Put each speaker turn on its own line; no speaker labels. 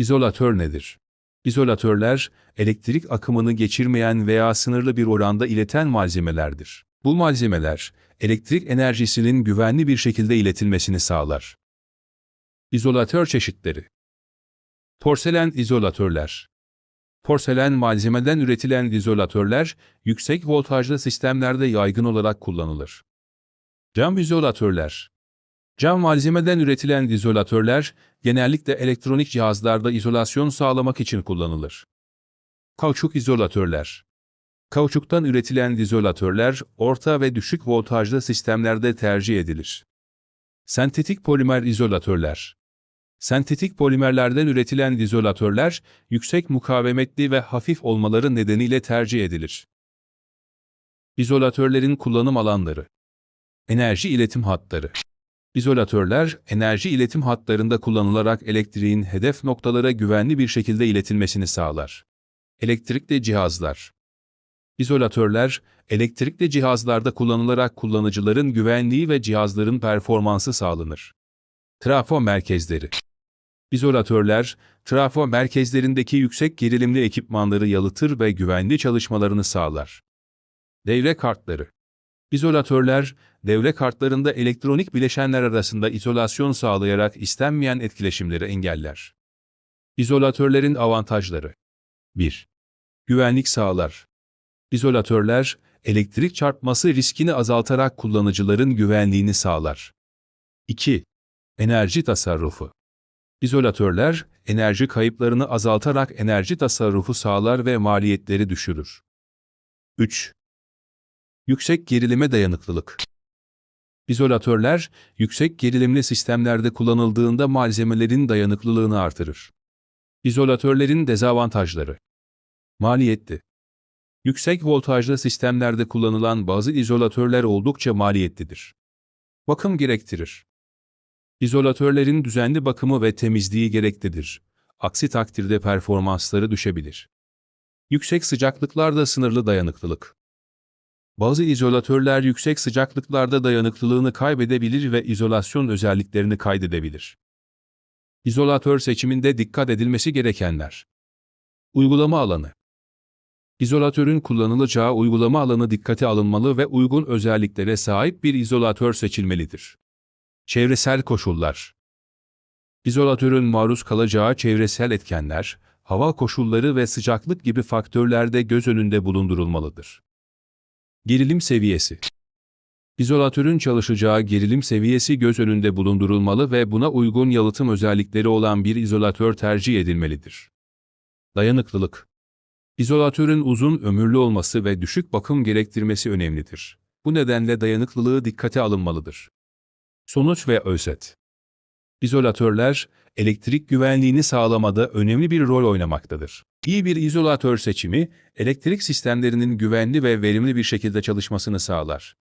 İzolatör nedir? İzolatörler, elektrik akımını geçirmeyen veya sınırlı bir oranda ileten malzemelerdir. Bu malzemeler, elektrik enerjisinin güvenli bir şekilde iletilmesini sağlar. İzolatör çeşitleri Porselen izolatörler Porselen malzemeden üretilen izolatörler, yüksek voltajlı sistemlerde yaygın olarak kullanılır. Cam izolatörler Cam malzemeden üretilen izolatörler, genellikle elektronik cihazlarda izolasyon sağlamak için kullanılır. Kauçuk izolatörler Kauçuktan üretilen izolatörler, orta ve düşük voltajlı sistemlerde tercih edilir. Sentetik polimer izolatörler Sentetik polimerlerden üretilen izolatörler, yüksek mukavemetli ve hafif olmaları nedeniyle tercih edilir. İzolatörlerin kullanım alanları Enerji iletim hatları İzolatörler, enerji iletim hatlarında kullanılarak elektriğin hedef noktalara güvenli bir şekilde iletilmesini sağlar. Elektrikli cihazlar İzolatörler, elektrikli cihazlarda kullanılarak kullanıcıların güvenliği ve cihazların performansı sağlanır. Trafo merkezleri İzolatörler, trafo merkezlerindeki yüksek gerilimli ekipmanları yalıtır ve güvenli çalışmalarını sağlar. Devre kartları İzolatörler, devre kartlarında elektronik bileşenler arasında izolasyon sağlayarak istenmeyen etkileşimleri engeller. İzolatörlerin avantajları 1. Güvenlik sağlar. İzolatörler, elektrik çarpması riskini azaltarak kullanıcıların güvenliğini sağlar. 2. Enerji tasarrufu. İzolatörler, enerji kayıplarını azaltarak enerji tasarrufu sağlar ve maliyetleri düşürür. 3. Yüksek gerilime dayanıklılık. İzolatörler, yüksek gerilimli sistemlerde kullanıldığında malzemelerin dayanıklılığını artırır. İzolatörlerin dezavantajları. Maliyetli. Yüksek voltajlı sistemlerde kullanılan bazı izolatörler oldukça maliyetlidir. Bakım gerektirir. İzolatörlerin düzenli bakımı ve temizliği gereklidir. Aksi takdirde performansları düşebilir. Yüksek sıcaklıklarda sınırlı dayanıklılık. Bazı izolatörler yüksek sıcaklıklarda dayanıklılığını kaybedebilir ve izolasyon özelliklerini kaydedebilir. İzolatör seçiminde dikkat edilmesi gerekenler. Uygulama alanı. İzolatörün kullanılacağı uygulama alanı dikkate alınmalı ve uygun özelliklere sahip bir izolatör seçilmelidir. Çevresel koşullar. İzolatörün maruz kalacağı çevresel etkenler, hava koşulları ve sıcaklık gibi faktörler de göz önünde bulundurulmalıdır. Gerilim seviyesi. İzolatörün çalışacağı gerilim seviyesi göz önünde bulundurulmalı ve buna uygun yalıtım özellikleri olan bir izolatör tercih edilmelidir. Dayanıklılık. İzolatörün uzun ömürlü olması ve düşük bakım gerektirmesi önemlidir. Bu nedenle dayanıklılığı dikkate alınmalıdır. Sonuç ve özet. İzolatörler, elektrik güvenliğini sağlamada önemli bir rol oynamaktadır. İyi bir izolatör seçimi, elektrik sistemlerinin güvenli ve verimli bir şekilde çalışmasını sağlar.